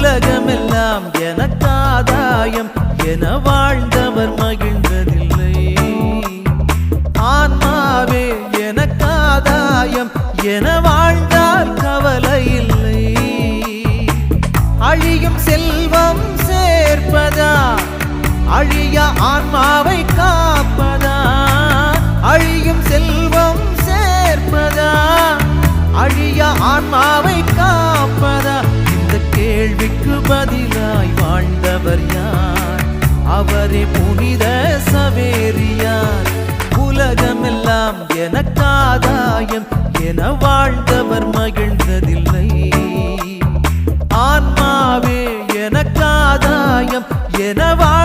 உலகமெல்லாம் எனக்காதாயம் என வாழ்ந்தவர் மகிழ்ந்ததில்லை. ஆன்மாவே எனக்காதாயம் என வாழ்ந்தார் கவலை இல்லை. அழியும் செல்வம் சேர்ப்பதா? அழிய ஆன்மாவை காப்பதா? அழியும் செல்வம் சேர்ப்பதா? அழிய ஆன்மாவை காப்பதா பதிலாய் வாழ்ந்தவர் யார்? அவரே புனித சவேரியார். உலகமெல்லாம் எனக்காதாயம் என வாழ்ந்தவர் மகிழ்ந்ததில்லை. ஆன்மாவே எனக்காதாயம் என வாழ்